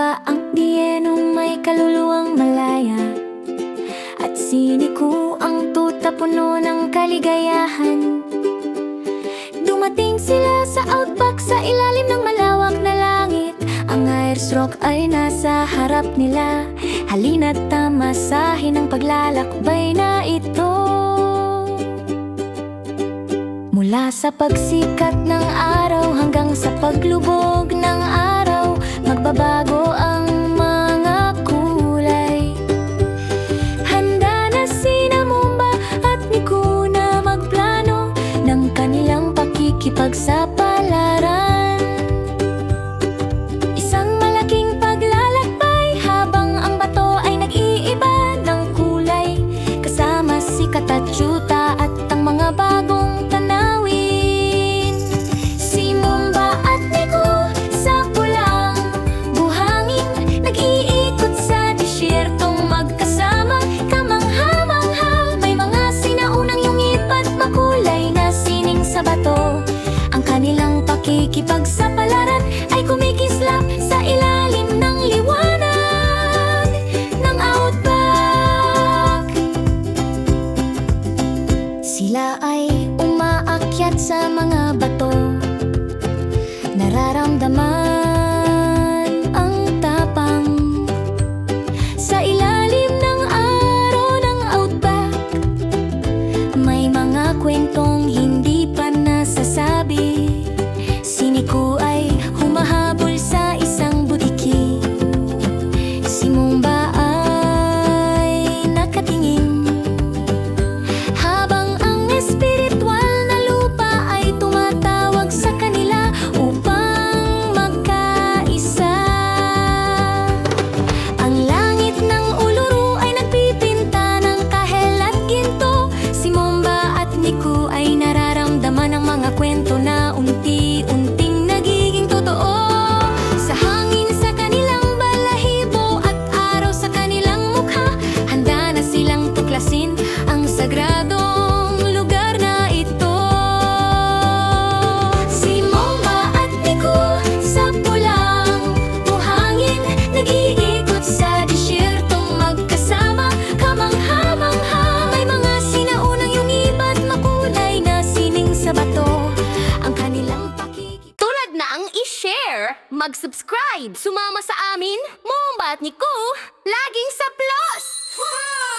ba ang bienong may kaluluwang malaya? At siniko ang tuta puno ng kaligayahan? Dumating sila sa outback sa ilalim ng malawak na langit. Ang Ayers Rock ay nasa harap nila. Halina't tamasahin ang paglalakbay na ito. Mula sa pagsikat ng araw hanggang sa paglubog ng araw Magbabago pakikipagsapalaran pakikipagsapalaran ay kumikislap sa ilalim ng liwanag ng outback. Sila ay umaakyat sa mga bato mag-subscribe, sumama sa amin, mumbat ni Ku, laging sa plus! Wow!